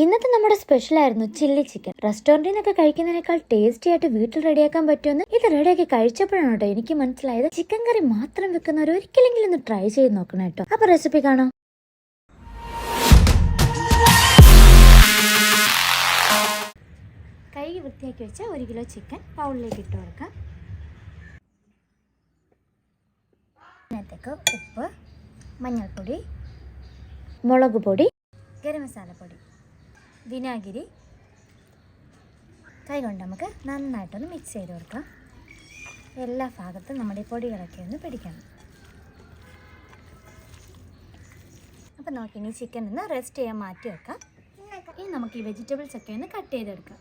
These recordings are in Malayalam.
ഇന്നത്തെ നമ്മുടെ സ്പെഷ്യൽ ആയിരുന്നു ചില്ലി ചിക്കൻ റെസ്റ്റോറന്റിൽ നിന്നൊക്കെ കഴിക്കുന്നതിനേക്കാൾ ടേസ്റ്റി ആയിട്ട് വീട്ടിൽ റെഡിയാക്കാൻ പറ്റുമെന്ന് ഇത് റെഡിയാക്കി കഴിച്ചപ്പോഴാണ് കേട്ടോ എനിക്ക് മനസ്സിലായത്. ചിക്കൻ കറി മാത്രം വെക്കുന്നവർ ഒരിക്കലെങ്കിലും ഒന്ന് ട്രൈ ചെയ്ത് നോക്കണം കേട്ടോ. അപ്പൊ റെസിപ്പി കാണാം. കൈ വൃത്തിയാക്കി വെച്ച ഒരു കിലോ ചിക്കൻ പൗളിലേക്ക് ഇട്ട് കൊടുക്കാം. അതിനകത്തേക്ക് ഉപ്പ് മഞ്ഞൾപ്പൊടി മുളക് പൊടി ഗരം മസാലപ്പൊടി. വിനാഗിരി. കൈകൊണ്ട് നമുക്ക് നന്നായിട്ടൊന്ന് മിക്സ് ചെയ്ത് കൊടുക്കാം. എല്ലാ ഭാഗത്തും നമ്മുടെ പൊടികളൊക്കെ ഒന്ന് പിടിക്കണം. അപ്പം ഇനി ചിക്കൻ ഒന്ന് റെസ്റ്റ് ചെയ്യാൻ മാറ്റി വെക്കാം. ഇനി നമുക്ക് ഈ വെജിറ്റബിൾസ് ഒക്കെ ഒന്ന് കട്ട് ചെയ്തെടുക്കാം.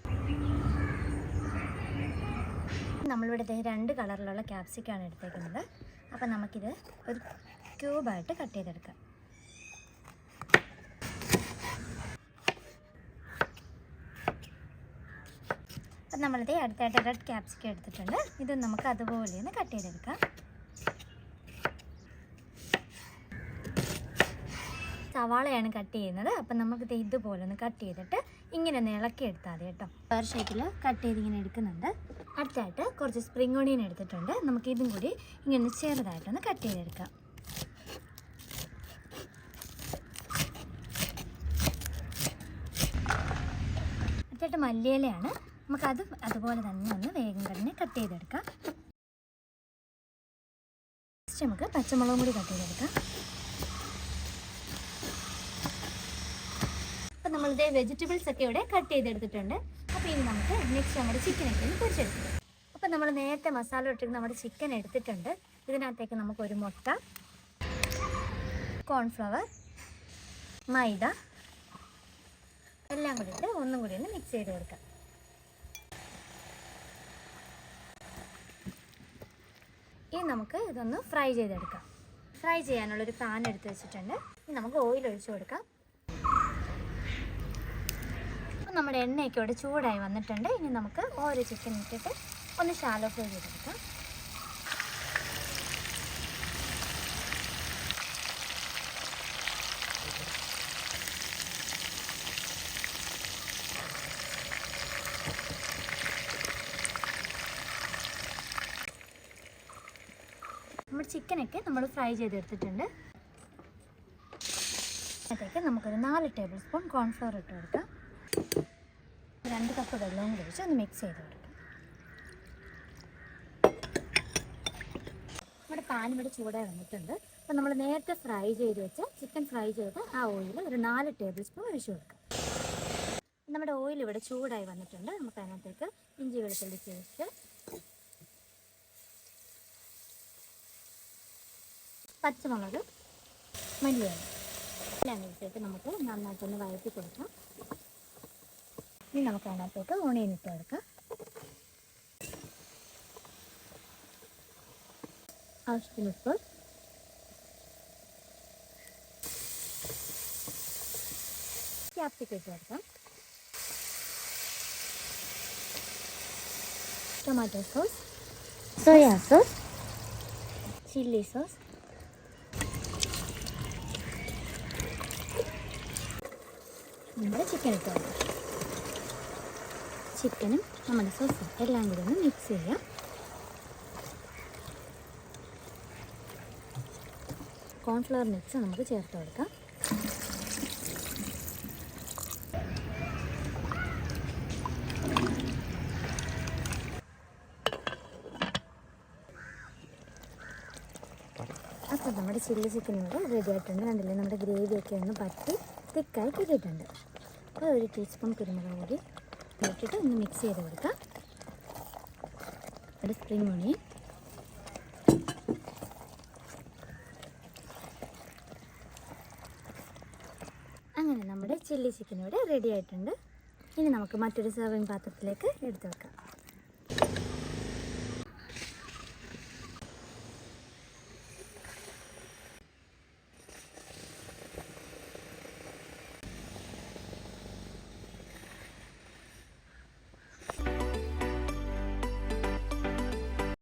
നമ്മളിവിടെ ദേ രണ്ട് കളറിലുള്ള ക്യാപ്സിക്കാണ് എടുത്തേക്കുന്നത്. അപ്പം നമുക്കിത് ഒരു ക്യൂബായിട്ട് കട്ട് ചെയ്തെടുക്കാം. അപ്പം നമ്മളിത് അടുത്തായിട്ട് റെഡ് ക്യാപ്സിക്കം എടുത്തിട്ടുണ്ട്. ഇത് നമുക്ക് അതുപോലെ ഒന്ന് കട്ട് ചെയ്തെടുക്കാം. സവാളയാണ് കട്ട് ചെയ്യുന്നത്. അപ്പം നമുക്കിത് ഇതുപോലെ ഒന്ന് കട്ട് ചെയ്തിട്ട് ഇങ്ങനെ ഒന്ന് ഇളക്കി എടുത്താൽ മതി കേട്ടോ. വേറെ ഷേപ്പിൽ കട്ട് ചെയ്ത് ഇങ്ങനെ എടുക്കുന്നുണ്ട്. അടുത്തായിട്ട് കുറച്ച് സ്പ്രിംഗ് ഓണിയൻ എടുത്തിട്ടുണ്ട്. നമുക്ക് ഇതും കൂടി ഇങ്ങനെ ഒന്ന് ചെറുതായിട്ടൊന്ന് കട്ട് ചെയ്തെടുക്കാം. അടുത്തായിട്ട് മല്ലിയിലയാണ് നമുക്കത് അതുപോലെ തന്നെ ഒന്ന് വേഗം തന്നെ കട്ട് ചെയ്തെടുക്കാം. ഫസ്റ്റ് നമുക്ക് പച്ചമുളകും കൂടി കട്ട് ചെയ്തെടുക്കാം. അപ്പം നമ്മളിത് വെജിറ്റബിൾസ് ഒക്കെ ഇവിടെ കട്ട് ചെയ്തെടുത്തിട്ടുണ്ട്. അപ്പോൾ ഇനി നമുക്ക് നെക്സ്റ്റ് നമ്മുടെ ചിക്കനൊക്കെ ഒന്ന് പൊരിച്ചെടുക്കാം. അപ്പം നമ്മൾ നേരത്തെ മസാല ഇട്ടിട്ട് നമ്മുടെ ചിക്കൻ എടുത്തിട്ടുണ്ട്. ഇതിനകത്തേക്ക് നമുക്ക് ഒരു മുട്ട കോൺഫ്ലവർ മൈദ എല്ലാം കൂടി ഒന്നും കൂടി ഒന്ന് മിക്സ് ചെയ്ത് കൊടുക്കാം ഇനി നമുക്ക് ഇതൊന്ന് ഫ്രൈ ചെയ്തെടുക്കാം. ഫ്രൈ ചെയ്യാനുള്ളൊരു പാൻ എടുത്ത് വെച്ചിട്ടുണ്ട്. ഇനി നമുക്ക് ഓയിൽ ഒഴിച്ചു കൊടുക്കാം. അപ്പം നമ്മുടെ എണ്ണയൊക്കെ ഇവിടെ ചൂടായി വന്നിട്ടുണ്ട്. ഇനി നമുക്ക് ഓരോ ചിക്കൻ ഇട്ടിട്ട് ഒന്ന് ഷാലോ ഫ്രൈ ചെയ്തെടുക്കാം. നമ്മുടെ ചിക്കനൊക്കെ നമ്മൾ ഫ്രൈ ചെയ്തെടുത്തിട്ടുണ്ട്. അതിനകത്തേക്ക് നമുക്കൊരു നാല് ടേബിൾ സ്പൂൺ കോൺഫ്ലവർ ഇട്ട് കൊടുക്കാം. രണ്ട് കപ്പ് വെള്ളവും ഒഴിച്ച് ഒന്ന് മിക്സ് ചെയ്ത് കൊടുക്കാം. നമ്മുടെ പാൻ ഇവിടെ ചൂടായി വന്നിട്ടുണ്ട്. അപ്പോൾ നമ്മൾ നേരത്തെ ഫ്രൈ ചെയ്ത് വെച്ച ചിക്കൻ ഫ്രൈ ചെയ്ത് ആ ഓയിൽ ഒരു നാല് ടേബിൾ സ്പൂൺ ഒഴിച്ച് കൊടുക്കാം. നമ്മുടെ ഓയിൽ ഇവിടെ ചൂടായി വന്നിട്ടുണ്ട്. നമുക്ക് അതിനകത്തേക്ക് ഇഞ്ചി വെളുത്തുള്ളി പേസ്റ്റ് പച്ചമുളക് മല്ലിയില. എല്ലാം ഇട്ടിട്ട് നമുക്ക് നന്നായിട്ടൊന്ന് വഴറ്റി കൊടുക്കാം. ഇനി നമുക്ക് അതിനകത്തേക്ക് ഓണിയൻ ഇട്ട് കൊടുക്കാം. ആവശ്യത്തിന് ഉപ്പ്. ക്യാപ്സിക്കം ഇട്ട് കൊടുക്കാം. Tomato sauce soya sauce chilli sauce നമ്മുടെ ചിക്കൻ ഇട്ട് ചിക്കനും നമ്മുടെ സോസും എല്ലാം കൂടി ഒന്ന് മിക്സ് ചെയ്യാം. കോൺഫ്ലവർ മിക്സ് നമുക്ക് ചേർത്ത് കൊടുക്കാം. അപ്പോൾ നമ്മുടെ ചില്ലി ചിക്കൻ ഇവിടെ റെഡി ആയിട്ടുണ്ട്. കണ്ടില്ലേ? നമ്മുടെ ഗ്രേവിയൊക്കെ ഒന്ന് പറ്റി. തിക്കായി കിട്ടിയിട്ടുണ്ട് അപ്പോൾ ഒരു ടീസ്പൂൺ കുരുമുളക് പൊടി ഇട്ടിട്ട് ഒന്ന് മിക്സ് ചെയ്ത് കൊടുക്കാം. ഒരു സ്പ്രിംഗ് ഓണിയൻ അങ്ങനെ നമ്മുടെ ചില്ലി ചിക്കൻ ഇവിടെ റെഡി ആയിട്ടുണ്ട്. ഇനി നമുക്ക് മറ്റൊരു സെർവിങ് പാത്രത്തിലേക്ക് എടുത്തു വെക്കാം.